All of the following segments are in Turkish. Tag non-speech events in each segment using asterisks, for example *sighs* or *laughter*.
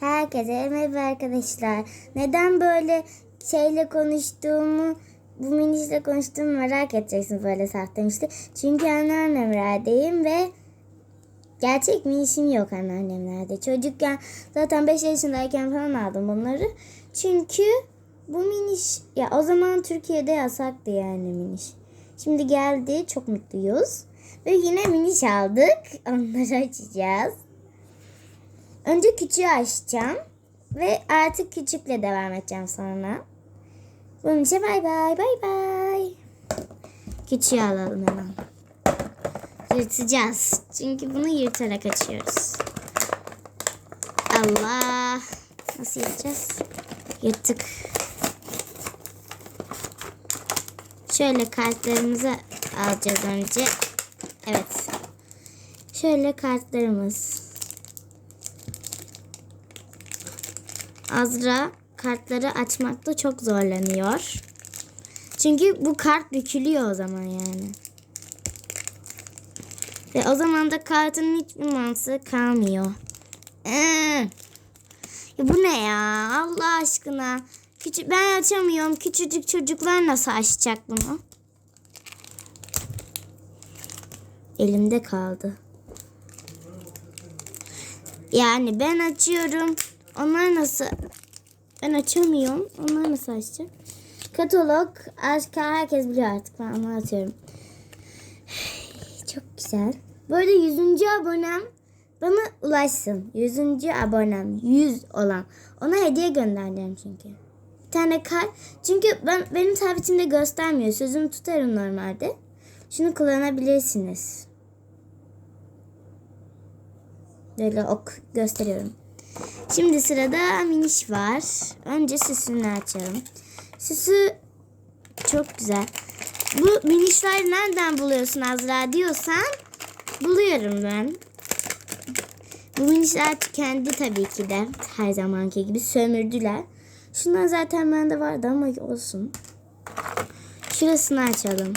Herkese merhaba arkadaşlar. Neden böyle şeyle konuştuğumu, bu minişle konuştuğumu merak edeceksiniz böyle sahtemişti. Çünkü anneannemlerdeyim ve gerçek minişim yok anneannemlerde. Çocukken zaten 5 yaşındayken falan aldım bunları. Çünkü bu miniş ya o zaman Türkiye'de yasaktı yani miniş. Şimdi geldi çok mutluyuz. Ve yine miniş aldık. *laughs* Onları açacağız. Önce küçüğü açacağım. Ve artık küçükle devam edeceğim sonra. Bunun için bay bay bay bay. Küçüğü alalım hemen. Yırtacağız. Çünkü bunu yırtarak açıyoruz. Allah. Nasıl yırtacağız? Yırttık. Şöyle kartlarımızı alacağız önce. Evet. Şöyle kartlarımız. Azra kartları açmakta çok zorlanıyor. Çünkü bu kart bükülüyor o zaman yani. Ve o zaman da kartın hiçbir mantığı kalmıyor. Ee, ya bu ne ya? Allah aşkına. Küçük, ben açamıyorum. Küçücük çocuklar nasıl açacak bunu? Elimde kaldı. Yani ben açıyorum. Onlar nasıl? Ben açamıyorum. Onlar nasıl açacak? Katalog. Aşk herkes biliyor artık. Ben anlatıyorum. *sighs* Çok güzel. Böyle 100. abonem bana ulaşsın. 100. abonem 100 olan. Ona hediye göndereceğim çünkü. Bir tane kar. Çünkü ben benim tabletimde göstermiyor. Sözümü tutarım normalde. Şunu kullanabilirsiniz. Böyle ok gösteriyorum. Şimdi sırada miniş var. Önce süsünü açalım. Süsü çok güzel. Bu minişleri nereden buluyorsun Azra diyorsan buluyorum ben. Bu minişler kendi tabii ki de her zamanki gibi sömürdüler. Şundan zaten bende vardı ama olsun. Şurasını açalım.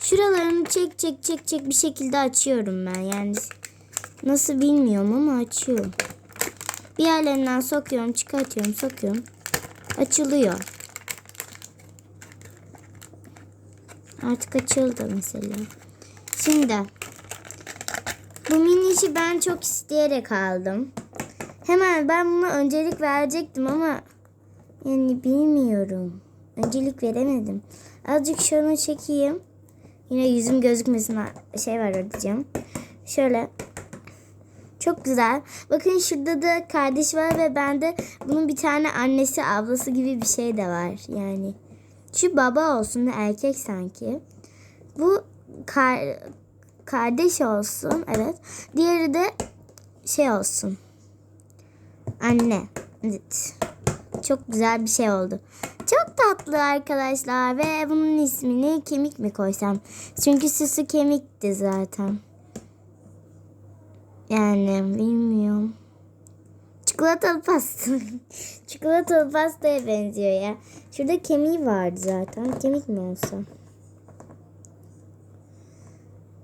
Şuralarını çek çek çek çek bir şekilde açıyorum ben. Yani nasıl bilmiyorum ama açıyorum. Bir yerlerinden sokuyorum, çıkartıyorum, sokuyorum. Açılıyor. Artık açıldı mesela. Şimdi bu minişi ben çok isteyerek aldım. Hemen ben buna öncelik verecektim ama yani bilmiyorum. Öncelik veremedim. Azıcık şunu çekeyim. Yine yüzüm gözükmesin şey var ödeyeceğim. Şöyle. Çok güzel. Bakın şurada da kardeş var ve bende bunun bir tane annesi ablası gibi bir şey de var. Yani şu baba olsun erkek sanki. Bu kar, kardeş olsun. Evet. Diğeri de şey olsun. Anne. Evet. Çok güzel bir şey oldu. Çok tatlı arkadaşlar ve bunun ismini kemik mi koysam? Çünkü süsü kemikti zaten. Yani bilmiyorum. Çikolatalı pasta. *laughs* Çikolatalı pastaya benziyor ya. Şurada kemiği vardı zaten. Kemik mi olsa?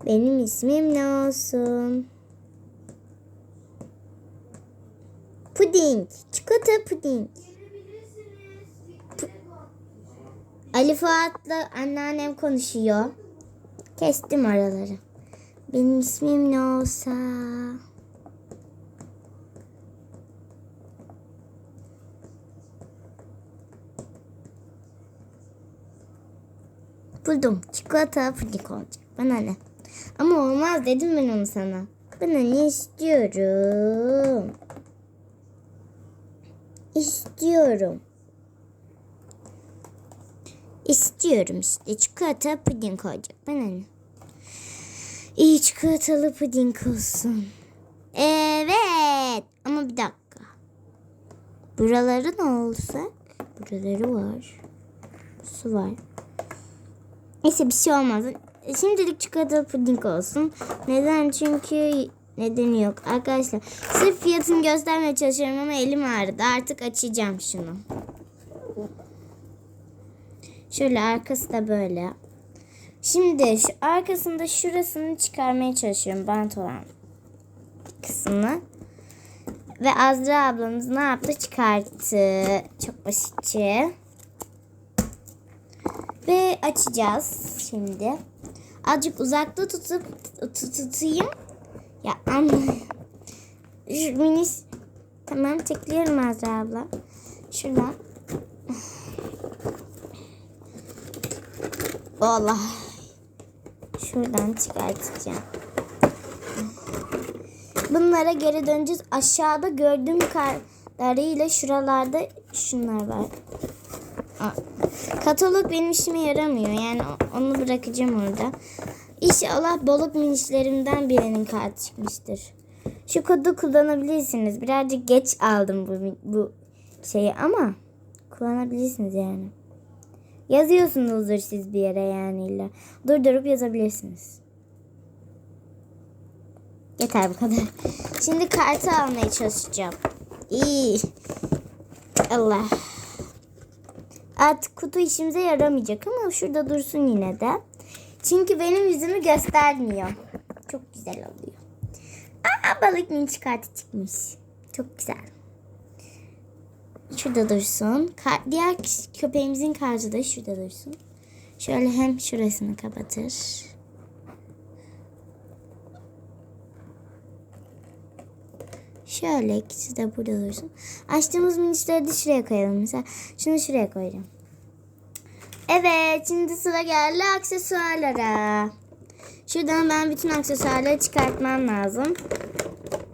Benim ismim ne olsun? Puding. Çikolata puding. Pu- Ali Fuat'la anneannem konuşuyor. Kestim araları. Benim ismim ne olsa? Buldum. Çikolata puding olacak. Bana ne? Ama olmaz dedim ben onu sana. Bana ne istiyorum? İstiyorum. İstiyorum işte. Çikolata puding olacak. Bana ne? İyi çikolatalı puding olsun. Evet. Ama bir dakika. Buraları ne olacak? Buraları var. Su var. Neyse bir şey olmaz. Şimdilik çikolatalı puding olsun. Neden? Çünkü nedeni yok. Arkadaşlar sırf fiyatını göstermeye çalışıyorum ama elim ağrıdı. Artık açacağım şunu. Şöyle arkası da böyle. Şimdi şu arkasında şurasını çıkarmaya çalışıyorum bant olan kısmını. Ve Azra ablamız ne yaptı? Çıkarttı. Çok basitçe. Ve açacağız şimdi. Azıcık uzakta tutup tut- tutayım. Ya anne. Şu minis. Tamam çekiliyorum Azra abla. Şuradan. Allah. Şuradan çıkartacağım. Bunlara geri döneceğiz. Aşağıda gördüğüm kadarıyla şuralarda şunlar var. Katalog benim işime yaramıyor. Yani onu bırakacağım orada. İnşallah balık minişlerimden birinin kartı çıkmıştır. Şu kodu kullanabilirsiniz. Birazcık geç aldım bu, bu şeyi ama kullanabilirsiniz yani. Yazıyorsunuzdur siz bir yere yani illa. Durdurup yazabilirsiniz. Yeter bu kadar. Şimdi kartı almaya çalışacağım. İyi. Allah. Artık kutu işimize yaramayacak ama şurada dursun yine de. Çünkü benim yüzümü göstermiyor. Çok güzel oluyor. Aa balık mini kartı çıkmış. Çok güzel. Şurada dursun. Ka- diğer köpeğimizin kartı da şurada dursun. Şöyle hem şurasını kapatır. Şöyle ikisi de burada dursun. Açtığımız minisleri de şuraya koyalım. Mesela şunu şuraya koyacağım. Evet şimdi sıra geldi aksesuarlara. Şuradan ben bütün aksesuarları çıkartmam lazım.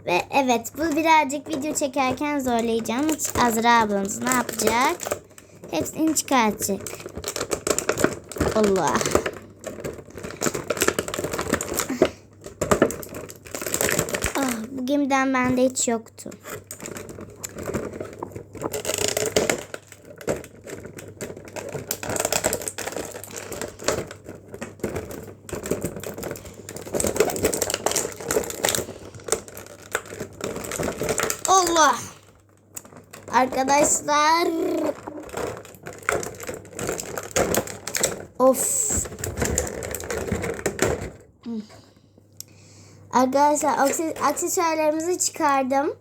Ve evet bu birazcık video çekerken zorlayacağım. Azra ablamız ne yapacak? Hepsini çıkartacak. Allah. Ah, bu gemiden bende hiç yoktu. Allah. Arkadaşlar. Of. Arkadaşlar akse- aksesuarlarımızı çıkardım.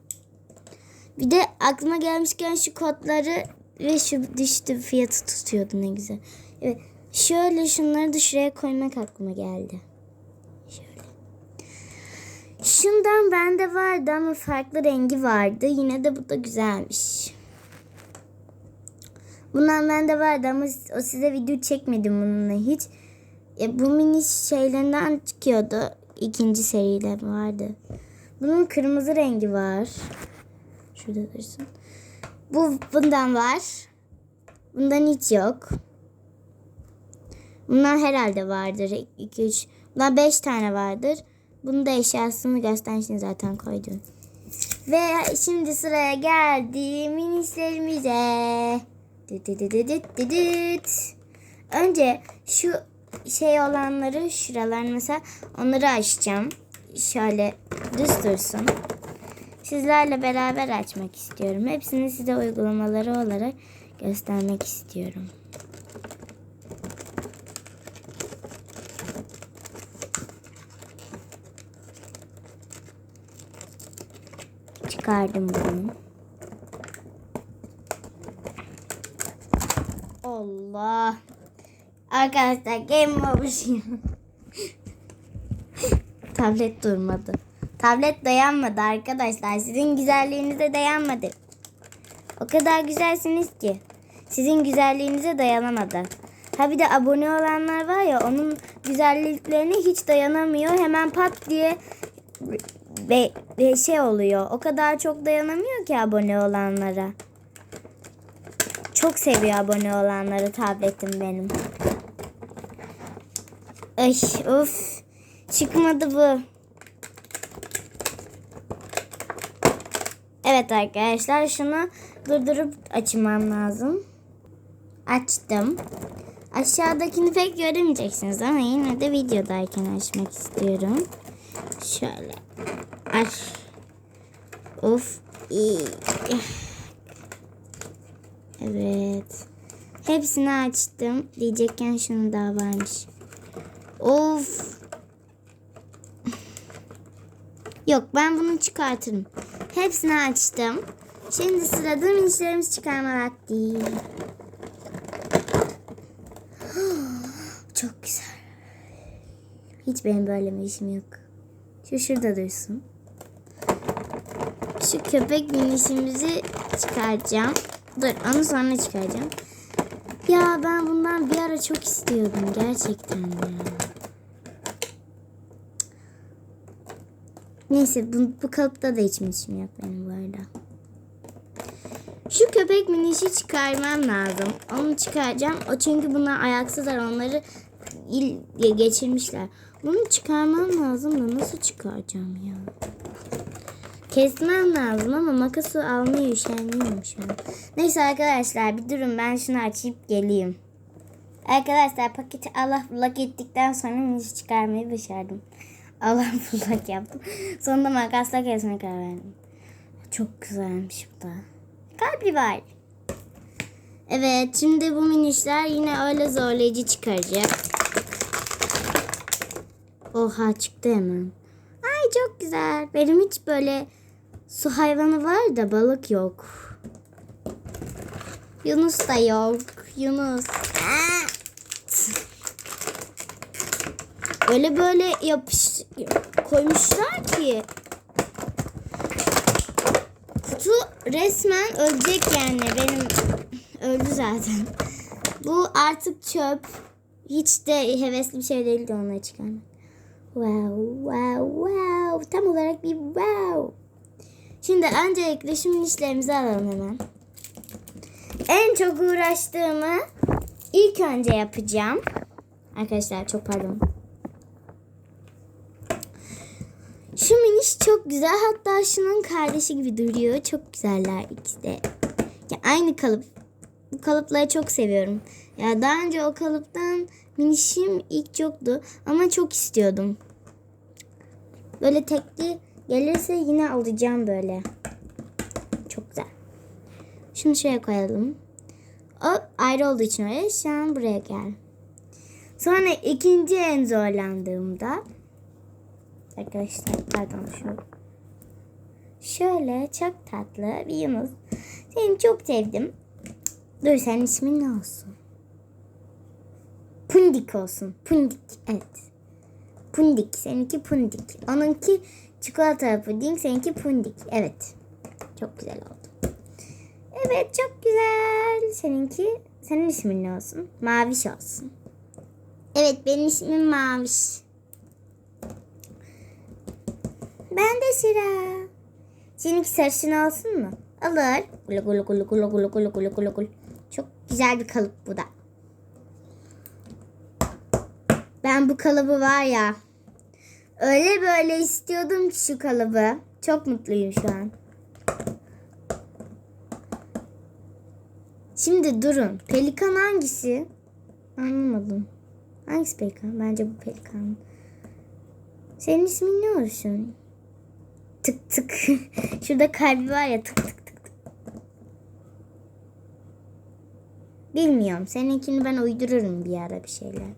Bir de aklıma gelmişken şu kodları ve şu düştü fiyatı tutuyordu ne güzel. Evet. Şöyle şunları da şuraya koymak aklıma geldi. Şöyle. Şundan bende vardı ama farklı rengi vardı. Yine de bu da güzelmiş. Bundan bende vardı ama o size video çekmedim bununla hiç. E, bu mini şeylerinden çıkıyordu. İkinci seride vardı. Bunun kırmızı rengi var. Şurada dursun. Bu bundan var. Bundan hiç yok. Bundan herhalde vardır. 2 3. Bundan 5 tane vardır. Bunu da eşyasını göstermiştim zaten koydum. Ve şimdi sıraya geldi minislerimize. Düt. Önce şu şey olanları şuralar mesela onları açacağım. Şöyle düz dursun. Sizlerle beraber açmak istiyorum. Hepsini size uygulamaları olarak göstermek istiyorum. Çıkardım bunu. Allah. Arkadaşlar game over. *laughs* Tablet durmadı. Tablet dayanmadı arkadaşlar. Sizin güzelliğinize dayanmadı. O kadar güzelsiniz ki. Sizin güzelliğinize dayanamadı. Ha bir de abone olanlar var ya onun güzelliklerine hiç dayanamıyor. Hemen pat diye şey oluyor. O kadar çok dayanamıyor ki abone olanlara. Çok seviyor abone olanları tabletim benim. Ay of. Çıkmadı bu. Evet arkadaşlar şunu durdurup açmam lazım. Açtım. Aşağıdakini pek göremeyeceksiniz ama yine de videodayken açmak istiyorum. Şöyle. Aç. Of. iyi. Evet. Hepsini açtım. Diyecekken şunu daha varmış. Of. Yok ben bunu çıkartırım. Hepsini açtım. Şimdi sırada minişlerimizi çıkarma vakti. *gasps* Çok güzel. Hiç benim böyle bir işim yok. Şu şurada dursun. Şu köpek minişimizi çıkaracağım. Dur onu sonra çıkaracağım. Ya ben bundan bir ara çok istiyordum gerçekten de. Neyse bu, bu kalıpta da hiç minişim yok benim bu arada. Şu köpek minişi çıkarmam lazım. Onu çıkaracağım. O çünkü bunlar ayaksızlar. Onları il geçirmişler. Bunu çıkarmam lazım da nasıl çıkaracağım ya? Kesmem lazım ama makası almaya üşenmiyorum şu an. Neyse arkadaşlar bir durun ben şunu açıp geleyim. Arkadaşlar paketi Allah bullak ettikten sonra miniş çıkarmayı başardım. Allah *laughs* bullak yaptım. Sonunda makasla kesmeye karar verdim. Çok güzelmiş bu da. Kalpli var. Evet şimdi bu minişler yine öyle zorlayıcı çıkaracak. Oha çıktı hemen. Ay çok güzel. Benim hiç böyle su hayvanı var da balık yok. Yunus da yok. Yunus. Öyle böyle yapış koymuşlar ki kutu resmen ölecek yani benim öldü zaten. Bu artık çöp. Hiç de hevesli bir şey değildi onları çıkarmak. Wow, wow, wow. Tam olarak bir wow. Şimdi öncelikle şu minişlerimizi alalım hemen. En çok uğraştığımı ilk önce yapacağım. Arkadaşlar çok pardon. Şu miniş çok güzel. Hatta şunun kardeşi gibi duruyor. Çok güzeller ikisi de. Ya aynı kalıp. Bu kalıpları çok seviyorum. Ya daha önce o kalıptan minişim ilk yoktu. Ama çok istiyordum. Böyle tekli gelirse yine alacağım böyle. Çok güzel. Şunu şuraya koyalım. O ayrı olduğu için. Şu an buraya gel. Sonra ikinci en zorlandığımda arkadaşlar pardon şu şöyle çok tatlı bir Yunus. Seni çok sevdim. Dur senin ismin ne olsun? Pundik olsun. Pundik evet. Pundik. Seninki pundik. Onunki çikolata puding. Seninki pundik. Evet. Çok güzel oldu. Evet çok güzel. Seninki senin ismin ne olsun? Maviş olsun. Evet benim ismim Maviş. Ben de sıra. Seninki sarışın olsun mu? Olur. Gulu gulu gulu gulu gulu gulu gulu gulu gulu. Çok güzel bir kalıp bu da. Ben bu kalıbı var ya. Öyle böyle istiyordum şu kalıbı. Çok mutluyum şu an. Şimdi durun. Pelikan hangisi? Anlamadım. Hangisi pelikan? Bence bu pelikan. Senin ismin ne olsun? Tık tık. *laughs* Şurada kalbi var ya tık tık tık tık. Bilmiyorum. Seninkini ben uydururum bir ara bir şeyler.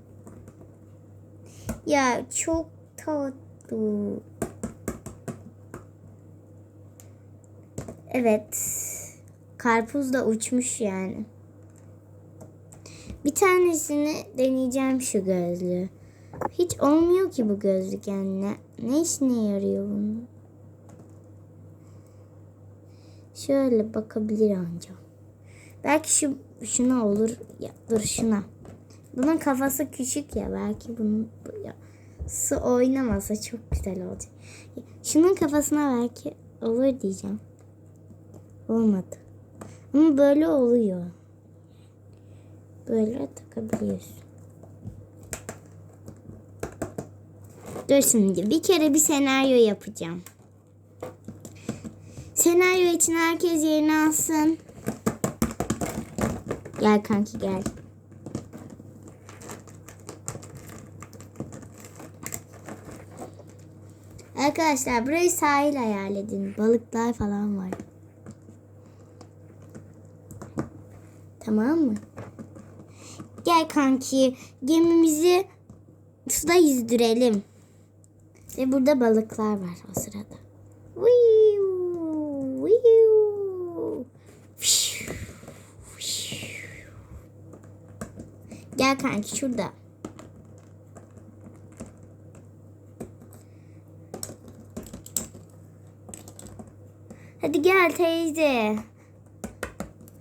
Ya çok tatlı. Evet. Karpuz da uçmuş yani. Bir tanesini deneyeceğim şu gözlüğü. Hiç olmuyor ki bu gözlük yani. Ne, ne işine yarıyor bunun? Şöyle bakabilir anca. Belki şu şuna olur. Ya, dur şuna. Bunun kafası küçük ya. Belki bunun bu ya. Su oynamasa çok güzel olacak. Şunun kafasına belki olur diyeceğim. Olmadı. Ama böyle oluyor. Böyle takabiliyorsun. Dur şimdi bir kere bir senaryo yapacağım. Senaryo için herkes yerini alsın. Gel kanki gel. Arkadaşlar burayı sahil hayal edin. Balıklar falan var. Tamam mı? Gel kanki gemimizi suda yüzdürelim. Ve burada balıklar var o sırada. Gel kanki şurada. Hadi gel teyze.